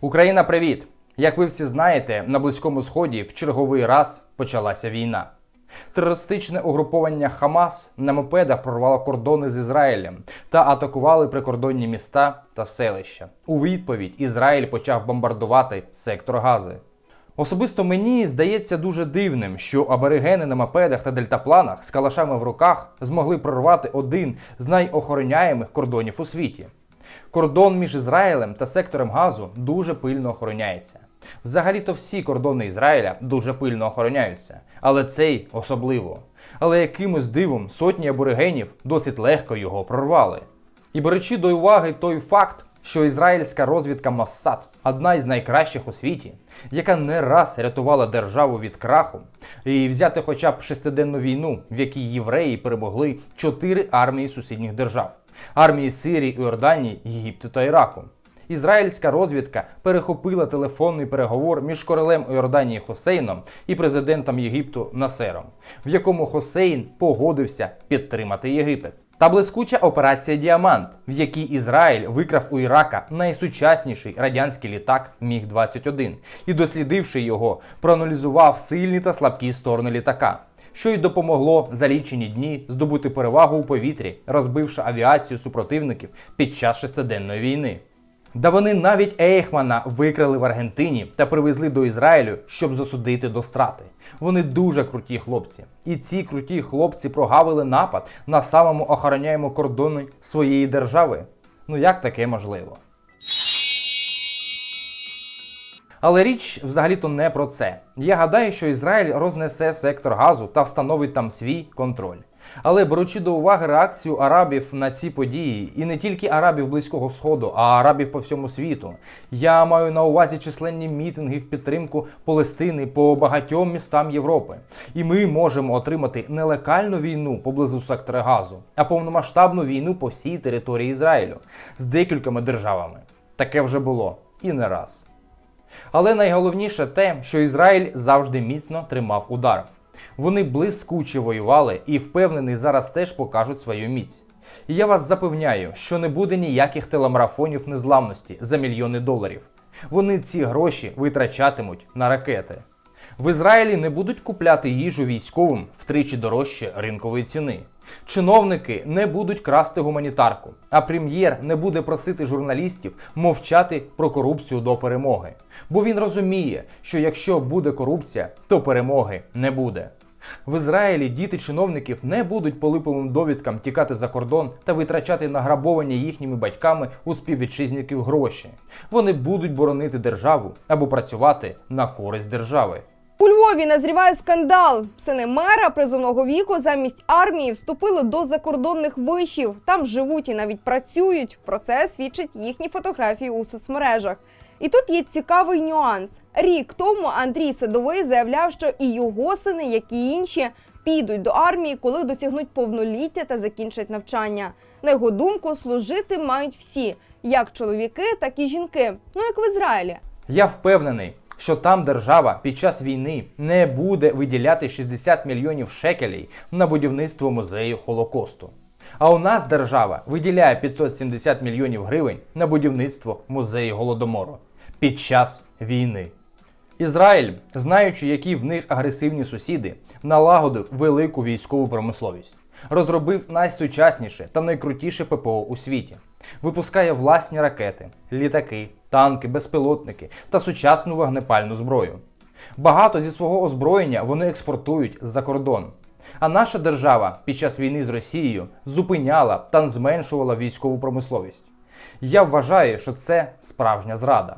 Україна, привіт! Як ви всі знаєте, на Близькому Сході в черговий раз почалася війна. Терористичне угруповання Хамас на мопедах прорвало кордони з Ізраїлем та атакували прикордонні міста та селища. У відповідь Ізраїль почав бомбардувати сектор Гази. Особисто мені здається дуже дивним, що аборигени на мопедах та дельтапланах з калашами в руках змогли прорвати один з найохороняємих кордонів у світі. Кордон між Ізраїлем та сектором газу дуже пильно охороняється. Взагалі-то всі кордони Ізраїля дуже пильно охороняються, але цей особливо. Але якимось дивом сотні аборигенів досить легко його прорвали. І беречи до уваги той факт, що ізраїльська розвідка Моссад одна із найкращих у світі, яка не раз рятувала державу від краху, і взяти хоча б шестиденну війну, в якій євреї перемогли чотири армії сусідніх держав: армії Сирії, Іорданії, Єгипту та Іраку. Ізраїльська розвідка перехопила телефонний переговор між королем Іорданії Хосейном і президентом Єгипту Насером, в якому Хосейн погодився підтримати Єгипет. Та блискуча операція Діамант, в якій Ізраїль викрав у Ірака найсучасніший радянський літак Міг-21 і, дослідивши його, проаналізував сильні та слабкі сторони літака, що й допомогло за лічені дні здобути перевагу у повітрі, розбивши авіацію супротивників під час шестиденної війни. Да вони навіть Ейхмана викрали в Аргентині та привезли до Ізраїлю, щоб засудити до страти. Вони дуже круті хлопці. І ці круті хлопці прогавили напад на самому охороняємо кордони своєї держави. Ну як таке можливо? Але річ взагалі-то не про це. Я гадаю, що Ізраїль рознесе сектор газу та встановить там свій контроль. Але беручи до уваги реакцію арабів на ці події, і не тільки арабів Близького Сходу, а арабів по всьому світу, я маю на увазі численні мітинги в підтримку Палестини по багатьом містам Європи. І ми можемо отримати не лекальну війну поблизу сектора газу, а повномасштабну війну по всій території Ізраїлю з декількома державами. Таке вже було і не раз. Але найголовніше те, що Ізраїль завжди міцно тримав удар. Вони блискуче воювали і впевнений зараз теж покажуть свою міць. І я вас запевняю, що не буде ніяких телемарафонів незламності за мільйони доларів. Вони ці гроші витрачатимуть на ракети. В Ізраїлі не будуть купляти їжу військовим втричі дорожче ринкової ціни. Чиновники не будуть красти гуманітарку, а прем'єр не буде просити журналістів мовчати про корупцію до перемоги. Бо він розуміє, що якщо буде корупція, то перемоги не буде. В Ізраїлі діти чиновників не будуть по липовим довідкам тікати за кордон та витрачати награбовані їхніми батьками у співвітчизників гроші. Вони будуть боронити державу або працювати на користь держави. У Львові назріває скандал. Сини мера призовного віку замість армії вступили до закордонних вишів. Там живуть і навіть працюють. Про це свідчать їхні фотографії у соцмережах. І тут є цікавий нюанс. Рік тому Андрій Садовий заявляв, що і його сини, як і інші, підуть до армії, коли досягнуть повноліття та закінчать навчання. На його думку, служити мають всі, як чоловіки, так і жінки. Ну як в Ізраїлі. Я впевнений, що там держава під час війни не буде виділяти 60 мільйонів шекелей на будівництво музею Холокосту. А у нас держава виділяє 570 мільйонів гривень на будівництво музею Голодомору під час війни. Ізраїль, знаючи, які в них агресивні сусіди, налагодив велику військову промисловість, розробив найсучасніше та найкрутіше ППО у світі, випускає власні ракети, літаки, танки, безпілотники та сучасну вогнепальну зброю. Багато зі свого озброєння вони експортують за кордон. А наша держава під час війни з Росією зупиняла та зменшувала військову промисловість. Я вважаю, що це справжня зрада.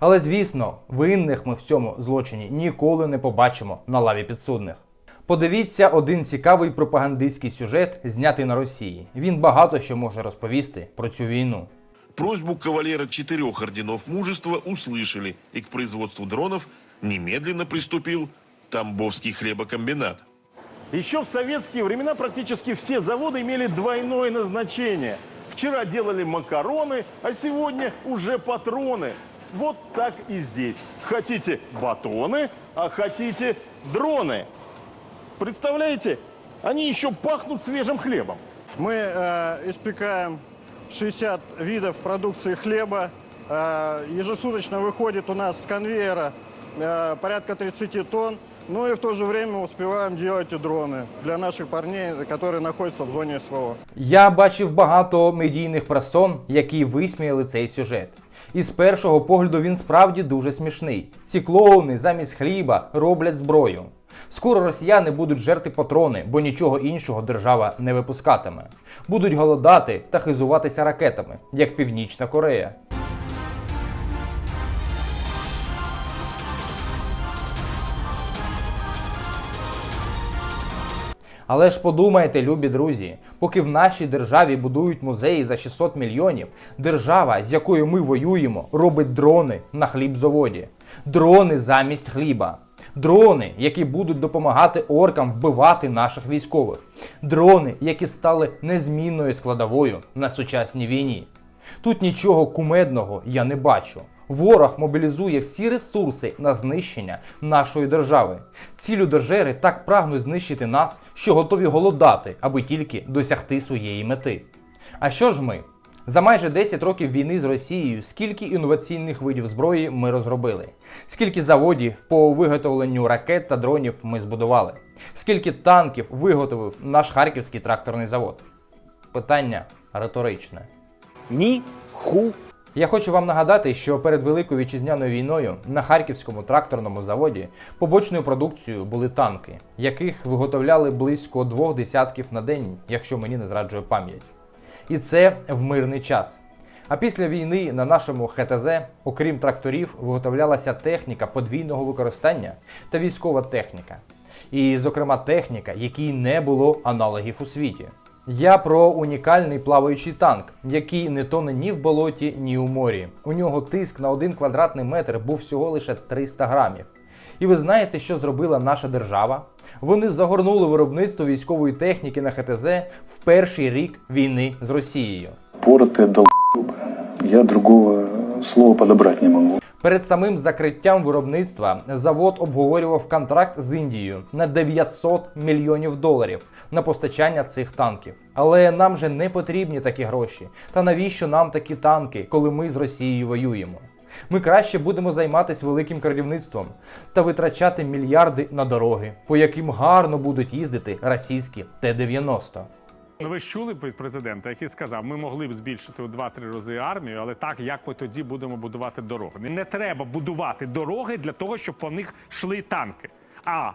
Але звісно, винних ми в цьому злочині ніколи не побачимо на лаві підсудних. Подивіться один цікавий пропагандистський сюжет, знятий на Росії. Він багато що може розповісти про цю війну. Просьбу кавалера четырех орденов мужества услышали, и к производству дронов немедленно приступил Тамбовский хлебокомбинат. Еще в советские времена практически все заводы имели двойное назначение. Вчера делали макароны, а сегодня уже патроны. Вот так и здесь. Хотите батоны, а хотите дроны. Представляете, они еще пахнут свежим хлебом. Мы э, испекаем 60 видов продукции хлеба Э, Ежесуточно выходит у нас с конвейера э, порядка 30 тонн. Ну и в то же время успеваем делать и дроны для наших парней, которые находятся в зоне СВО. Я бачив багато медійних персон, які висміяли цей сюжет. І з першого погляду він справді дуже смішний. Ці клоуни замість хліба роблять зброю. Скоро росіяни будуть жерти патрони, бо нічого іншого держава не випускатиме. Будуть голодати та хизуватися ракетами, як Північна Корея. Але ж подумайте, любі друзі, поки в нашій державі будують музеї за 600 мільйонів, держава, з якою ми воюємо, робить дрони на хлібзаводі. Дрони замість хліба. Дрони, які будуть допомагати оркам вбивати наших військових. Дрони, які стали незмінною складовою на сучасній війні. Тут нічого кумедного я не бачу. Ворог мобілізує всі ресурси на знищення нашої держави. Ці людожери так прагнуть знищити нас, що готові голодати, аби тільки досягти своєї мети. А що ж ми? За майже 10 років війни з Росією скільки інноваційних видів зброї ми розробили, скільки заводів по виготовленню ракет та дронів ми збудували, скільки танків виготовив наш харківський тракторний завод? Питання риторичне. Ні ху Я хочу вам нагадати, що перед Великою вітчизняною війною на харківському тракторному заводі побочною продукцією були танки, яких виготовляли близько двох десятків на день, якщо мені не зраджує пам'ять. І це в мирний час. А після війни на нашому ХТЗ, окрім тракторів, виготовлялася техніка подвійного використання та військова техніка. І, зокрема, техніка, якій не було аналогів у світі. Я про унікальний плаваючий танк, який не тоне ні в болоті, ні у морі. У нього тиск на один квадратний метр був всього лише 300 грамів. І ви знаєте, що зробила наша держава? Вони загорнули виробництво військової техніки на ХТЗ в перший рік війни з Росією. Поротые долбоебы. Я другого слова подобрать не могу. Перед самим закриттям виробництва завод обговорював контракт з Індією на 900 мільйонів доларів на постачання цих танків. Але нам же не потрібні такі гроші. Та навіщо нам такі танки, коли ми з Росією воюємо? Ми краще будемо займатися великим крадівництвом та витрачати мільярди на дороги, по яким гарно будуть їздити російські Т-90. Ну, ви ж чули від президента, який сказав, ми могли б збільшити у 2-3 рази армію, але так як ми тоді будемо будувати дороги. Не треба будувати дороги для того, щоб по них йшли танки. А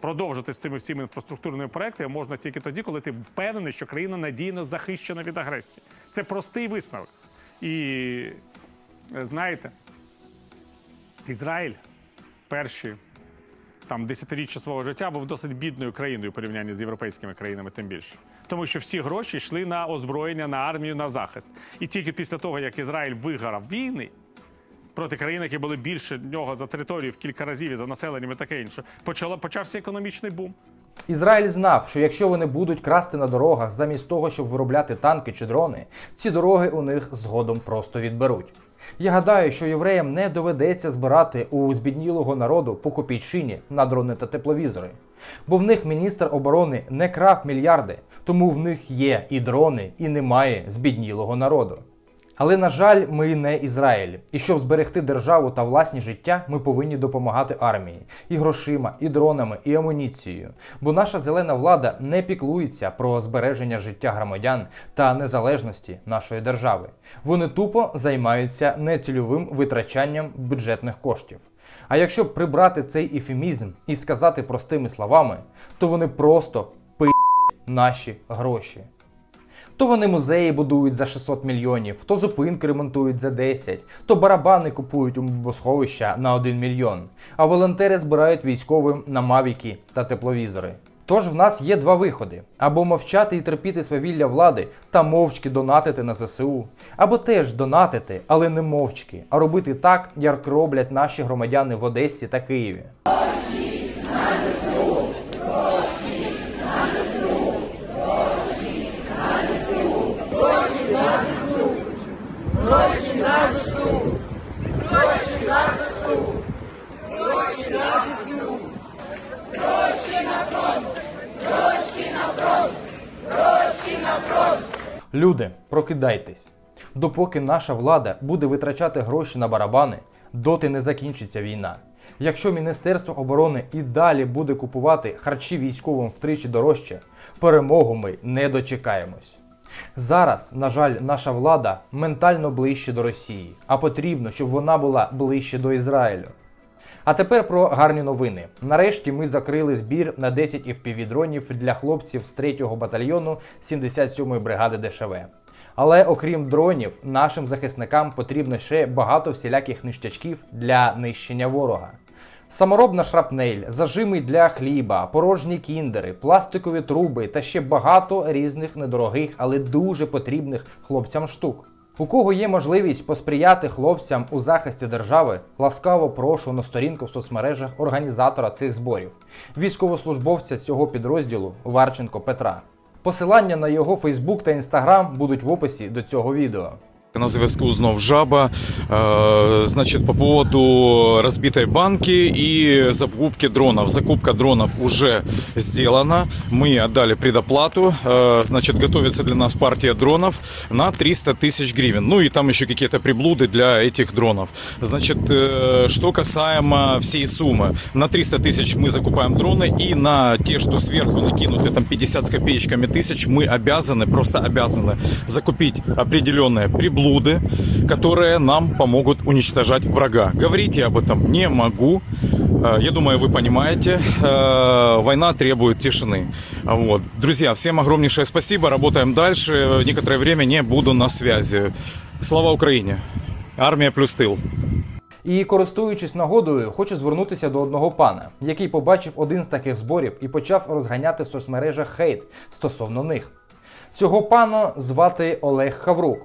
продовжити з цими всіми інфраструктурними проектами можна тільки тоді, коли ти впевнений, що країна надійно захищена від агресії. Це простий висновок. І знаєте, Ізраїль перші там десятиріччя свого життя був досить бідною країною у порівнянні з європейськими країнами, тим більше. Тому що всі гроші йшли на озброєння, на армію, на захист. І тільки після того, як Ізраїль виграв війни проти країн, які були більше нього за територію в кілька разів і за населенням і таке інше, почало, почався економічний бум. Ізраїль знав, що якщо вони будуть красти на дорогах замість того, щоб виробляти танки чи дрони, ці дороги у них згодом просто відберуть. Я гадаю, що євреям не доведеться збирати у збіднілого народу по копійчині на дрони та тепловізори. Бо в них міністр оборони не крав мільярди, тому в них є і дрони, і немає збіднілого народу. Але на жаль, ми не Ізраїль, і щоб зберегти державу та власні життя, ми повинні допомагати армії і грошима, і дронами, і амуніцією. Бо наша зелена влада не піклується про збереження життя громадян та незалежності нашої держави. Вони тупо займаються нецільовим витрачанням бюджетних коштів. А якщо прибрати цей ефемізм і сказати простими словами, то вони просто пи наші гроші. То вони музеї будують за 600 мільйонів, то зупинки ремонтують за 10, то барабани купують у босховища на 1 мільйон, а волонтери збирають військовим на мавіки та тепловізори. Тож в нас є два виходи: або мовчати і терпіти свавілля влади та мовчки донатити на ЗСУ, або теж донатити, але не мовчки, а робити так, як роблять наші громадяни в Одесі та Києві. Люди, прокидайтесь. Допоки наша влада буде витрачати гроші на барабани, доти не закінчиться війна. Якщо Міністерство оборони і далі буде купувати харчі військовим втричі дорожче, перемогу ми не дочекаємось. Зараз, на жаль, наша влада ментально ближче до Росії, а потрібно, щоб вона була ближче до Ізраїлю. А тепер про гарні новини. Нарешті ми закрили збір на 10 FPV-дронів для хлопців з 3-го батальйону 77-ї бригади ДШВ. Але окрім дронів, нашим захисникам потрібно ще багато всіляких ништячків для нищення ворога. Саморобна шрапнель, зажими для хліба, порожні кіндери, пластикові труби та ще багато різних недорогих, але дуже потрібних хлопцям штук. У кого є можливість посприяти хлопцям у захисті держави, ласкаво прошу на сторінку в соцмережах організатора цих зборів, військовослужбовця цього підрозділу Варченко Петра. Посилання на його Фейсбук та Інстаграм будуть в описі до цього відео. На зв'язку знов жаба. Э, Значит, по поводу разбитой банки и закупки дронов. Закупка дронов уже сделана. Мы отдали предоплату. Э, Значит, готовится для нас партия дронов на 300 тысяч гривен. Ну и там еще какие-то приблуды для этих дронов. Значит, э, что касаемо всей суммы. На 300 тысяч мы закупаем дроны. И на те, что сверху накинуты, там 50 с копеечками тысяч, мы обязаны, просто обязаны закупить определенные приблуды, которые нам помогут уничтожать врага. Говорить я об этом не могу. Э, Я думаю, вы понимаете, э, война требует тишины. Вот. Друзья, всем огромнейшее спасибо. Работаем дальше. Некоторое время не буду на связи. Слава Украине! Армия плюс тыл. І користуючись нагодою, хочу звернутися до одного пана, який побачив один з таких зборів і почав розганяти в соцмережах хейт стосовно них. Цього пана звати Олег Хаврук.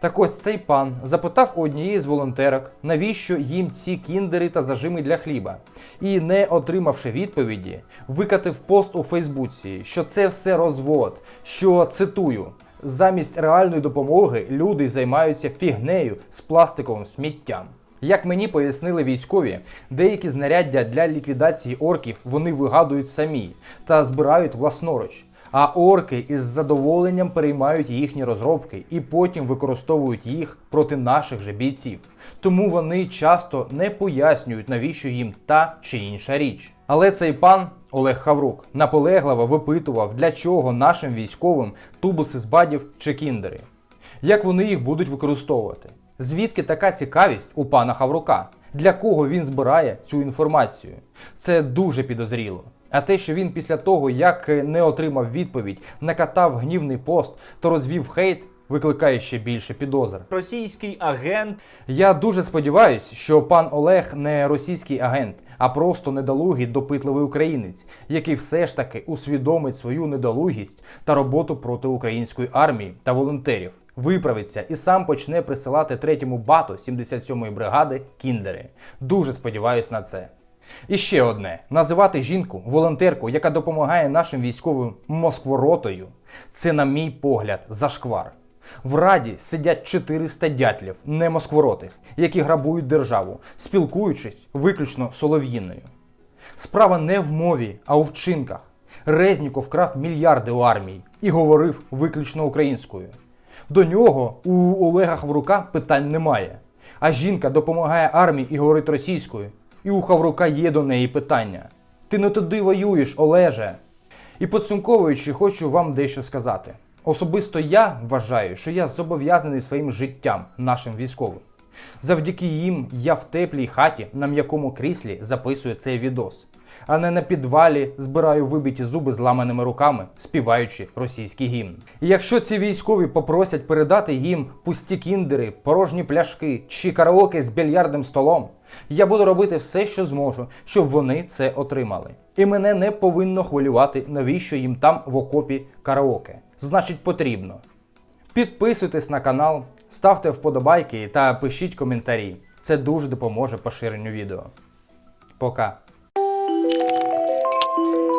Так ось цей пан запитав у однієї з волонтерок, навіщо їм ці кіндери та зажими для хліба, і, не отримавши відповіді, викатив пост у Фейсбуці, що це все розвод, що цитую. Замість реальної допомоги люди займаються фігнею з пластиковим сміттям. Як мені пояснили військові, деякі знаряддя для ліквідації орків вони вигадують самі та збирають власноруч. А орки із задоволенням переймають їхні розробки і потім використовують їх проти наших же бійців. Тому вони часто не пояснюють, навіщо їм та чи інша річ. Але цей пан Олег Хаврук наполегливо випитував, для чого нашим військовим тубуси з бадів чи кіндери як вони їх будуть використовувати. Звідки така цікавість у пана Хаврука? Для кого він збирає цю інформацію? Це дуже підозріло. А те, що він після того, як не отримав відповідь, накатав гнівний пост та розвів хейт, викликає ще більше підозр. Російський агент Я дуже сподіваюся, що пан Олег не російський агент, а просто недолугий допитливий українець, який все ж таки усвідомить свою недолугість та роботу проти української армії та волонтерів. Виправиться і сам почне присилати третьому бату 77-ї бригади кіндери. Дуже сподіваюсь на це. І ще одне: називати жінку, волонтерку, яка допомагає нашим військовим москворотою, це, на мій погляд, зашквар. В Раді сидять 400 дятлів, не москворотих, які грабують державу, спілкуючись виключно солов'їною. Справа не в мові, а у вчинках. Резніков вкрав мільярди у армії і говорив виключно українською. До нього у Олега Хаврука питань немає. А жінка допомагає армії і говорить російською, і у Хаврука є до неї питання. Ти не туди воюєш, Олеже. І підсумковуючи, хочу вам дещо сказати. Особисто я вважаю, що я зобов'язаний своїм життям нашим військовим. Завдяки їм я в теплій хаті на м'якому кріслі записую цей відос, а не на підвалі збираю вибиті зуби зламаними руками, співаючи російський гімн. І якщо ці військові попросять передати їм пусті кіндери, порожні пляшки чи караоке з більярдним столом, я буду робити все, що зможу, щоб вони це отримали. І мене не повинно хвилювати, навіщо їм там в окопі караоке. Значить, потрібно. Підписуйтесь на канал, ставте вподобайки та пишіть коментарі. Це дуже допоможе поширенню відео. Пока. Thank you.